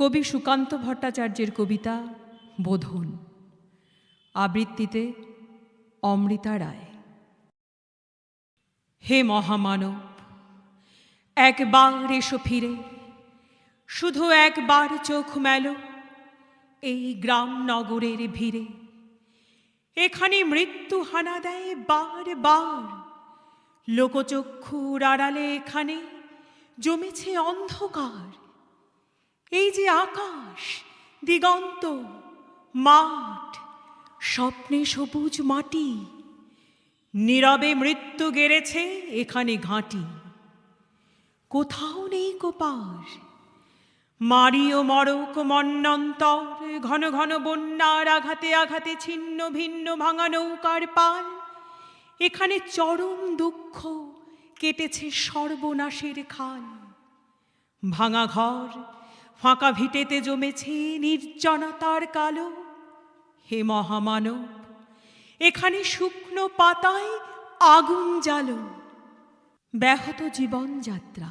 কবি সুকান্ত ভট্টাচার্যের কবিতা বোধন। আবৃত্তিতে অমৃতা রায়। হে মহামানব, একবার এসো ফিরে, শুধু একবার চোখ মেলো এই গ্রাম নগরের ভিড়ে। এখানে মৃত্যু হানা দেয় বার বার, লোকচক্ষুর আড়ালে এখানে জমেছে অন্ধকার। এই যে আকাশ, দিগন্ত, মাঠ, স্বপ্নে সবুজ মাটি, নীরবে মৃত্যু গেড়েছে এখানে ঘাঁটি। কোথাও নেই কোপার মারি ও মরক মন্নন্তর, ঘন ঘন বন্যার আঘাতে আঘাতে ছিন্ন ভিন্ন ভাঙা নৌকার পাল। এখানে চরম দুঃখ কেটেছে সর্বনাশের খাল। ভাঙা ঘর ফাঁকা ভিটেতে জমেছে নির্জনতার কালো। হে মহামানব, এখানে শুকনো পাতায় আগুন জ্বালো। ব্যাহত জীবনযাত্রা,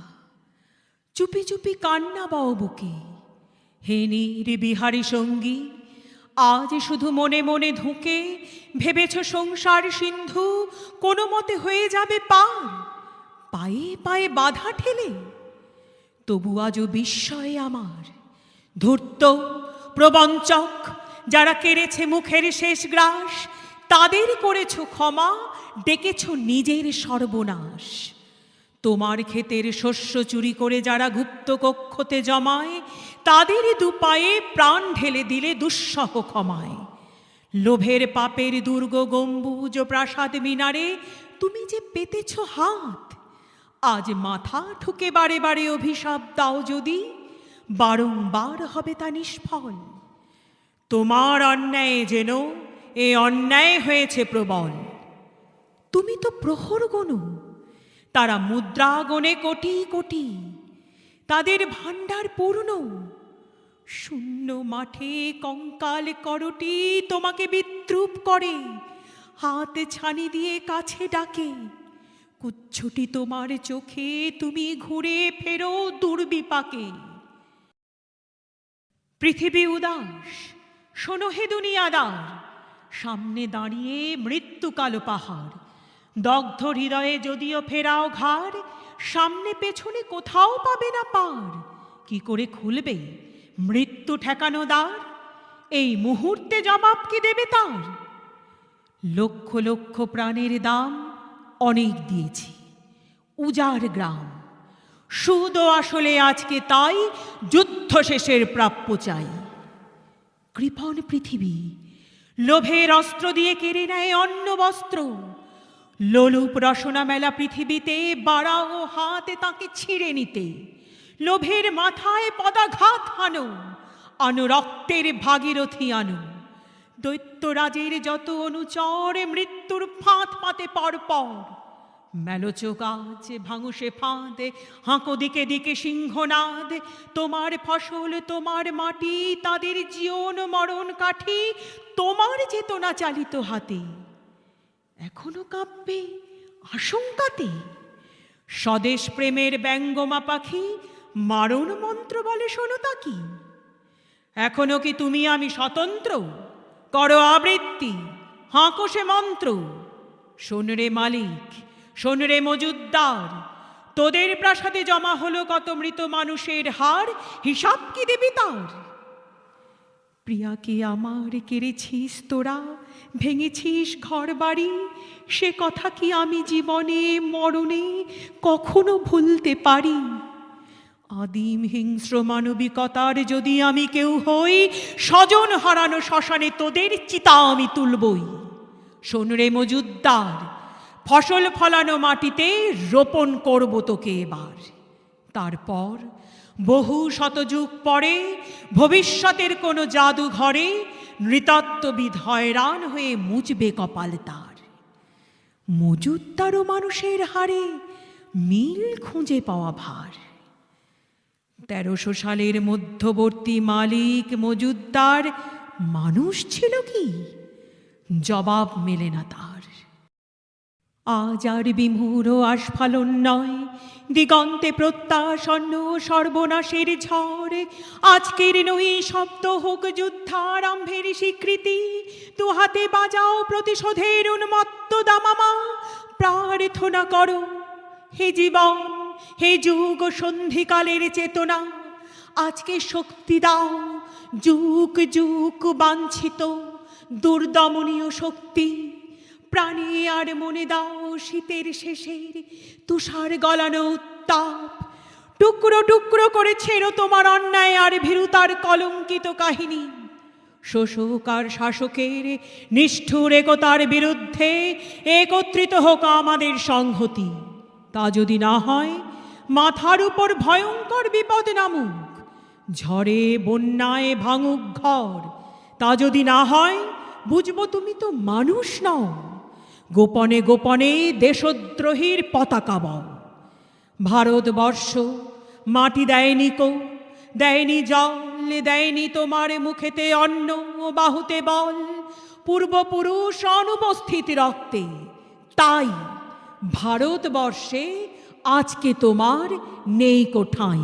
চুপি চুপি কান্না বাও বুকে। হে বিহারী সঙ্গী, আজ শুধু মনে মনে ধুকে ভেবেছ সংসার সিন্ধু কোনো মতে হয়ে যাবে পার। পায়ে পায়ে বাধা ঠেলে তবু আজও বিস্ময়ে আমার। ধূর্ত, প্রবঞ্চক, যারা কেড়েছে মুখের শেষ গ্রাস, তাদের করেছ ক্ষমা, ডেকেছ নিজের সর্বনাশ। তোমার ক্ষেতের শস্য চুরি করে যারা গুপ্ত কক্ষতে জমায়, তাদের দুপায়ে প্রাণ ঢেলে দিলে দুঃসহ ক্ষমায়। লোভের পাপের দুর্গ গম্বুজ প্রাসাদ মিনারে, তুমি যে পেতেছ হাত আজ মাথা ঠুকে বারে বারে অভিশাপ দাও যদি। বারংবার হবে তা নিষ্ফল। তোমার অন্যায় যেন এ অন্যায় হয়েছে প্রবল। তুমি তো প্রহর গণু। তারা মুদ্রা গণে কোটি কোটি। তাদের ভাণ্ডার পূর্ণ। শূন্য মাঠে কঙ্কাল করটি তোমাকে বিদ্রুপ করে। হাত ছানি দিয়ে কাছে ডাকে। কুচ্ছুটি তোমার চোখে, তুমি ঘুরে ফেরো দুর্বিপাকে। পৃথিবী উদাস, শোনো হে দুনিয়াদার, সামনে দাঁড়িয়ে মৃত্যু কালো পাহাড়। দগ্ধ হৃদয়ে যদিও ফেরাও ঘাড়, সামনে পেছনে কোথাও পাবে না পার। কি করে খুলবে? মৃত্যু ঠেকানো দ্বার? এই মুহূর্তে জবাব কি দেবে তার? লক্ষ লক্ষ প্রাণের দাম অনেক দিয়েছি। উজাড় গ্রাম। সুদও আসলে আজকে তাই, যুদ্ধ শেষের প্রাপ্য চাই। কৃপণ পৃথিবী, লোভের অস্ত্র দিয়ে কেড়ে নেয় অন্ন বস্ত্র। লোলুপ রসনা মেলা পৃথিবীতে, বাড়াও হাতে তাকে ছিঁড়ে নিতে। লোভের মাথায় পদাঘাত আনো আনো রক্তের ভাগীরথী আনো। দৈত্যরাজের যত অনুচর মৃত্যুর ফাঁদ পাতে পর পর। মেলোচো গাছ ভাঙুসে ফাঁদে, হাঁকো দিকে দিকে সিংহনাদ তোমার ফসল, তোমার মাটি, তাদের জীবন মরণ কাঠি, তোমার চেতনা চালিত হাতে। এখনও কাঁপবে আশঙ্কাতে। স্বদেশ প্রেমের ব্যঙ্গমা পাখি, মারণ মন্ত্র বলে শোনো তা কি এখনও কি তুমি আমি স্বতন্ত্র? করো আবৃত্তি। হাঁকো মন্ত্র। শোন রে মালিক, শোন রে মজুদ্দার। তোদের প্রাসাদে জমা হলো কত মৃত মানুষের হার, হিসাব কি দেবি তার? প্রিয়াকে আমার কেড়েছিস তোরা, ভেঙেছিস ঘর বাড়ি সে কথা কি আমি জীবনে, মরণে কখনো ভুলতে পারি? আদিম হিংস্র মানবিকতার যদি আমি কেউ হই, স্বজন হারানো শ্মশানে তোদের চিতা আমি তুলবই। শোন রে মজুদ্দার, ফসল ফলানো মাটিতে রোপণ করব তোকে এবার। তারপর বহু শতযুগ পরে ভবিষ্যতের কোনো জাদুঘরে নৃতত্ত্ববিদ হয়রান হয়ে মুচবে কপাল তার। মজুদ্দারও মানুষের হারে মিল খুঁজে পাওয়া ভার। তেরোশো সালের মধ্যবর্তী মালিক মজুদ্দার মানুষ ছিল কি? জবাব মেলে না তার। আজ আর বিমূঢ় আস্ফালন নয়, দিগন্তে প্রত্যাসন্ন সর্বনাশের ঝড়। আজকের নই শব্দ হোক যুদ্ধারম্ভের স্বীকৃতি তু হাতে বাজাও প্রতিশোধের উন্মত্ত দামামা। প্রার্থনা করো, হে জীবন। হে যুগ সন্ধিকালের চেতনা, আজকে শক্তি দাও। যুগ যুগ বাঞ্ছিত, দুর্দমনীয় শক্তি, প্রাণে আর মনে দাও শীতের শেষের তুষার গলানো উত্তাপ। টুকরো টুকরো করে ছেড়ো তোমার অন্যায় আর ভীরুতার কলঙ্কিত কাহিনী। শোষক আর শাসকের নিষ্ঠুর একতার বিরুদ্ধে একত্রিত হোক আমাদের সংহতি। তা যদি না হয় মাথার উপর ভয়ঙ্কর বিপদ নামুক। ঝড়ে, বন্যায় ভাঙুক ঘর। তা যদি না হয়, বুঝব তুমি তো মানুষ নও। গোপনে গোপনে দেশদ্রোহীর পতাকা বও। ভারতবর্ষ মাটি দেয়নি কো, দেয়নি জল, দেয়নি তোমার মুখেতে অন্ন বাহুতে বল। পূর্বপুরুষ অনুপস্থিত রক্তে, তাই ভারতবর্ষে আজকে তোমার নেই কোঠাই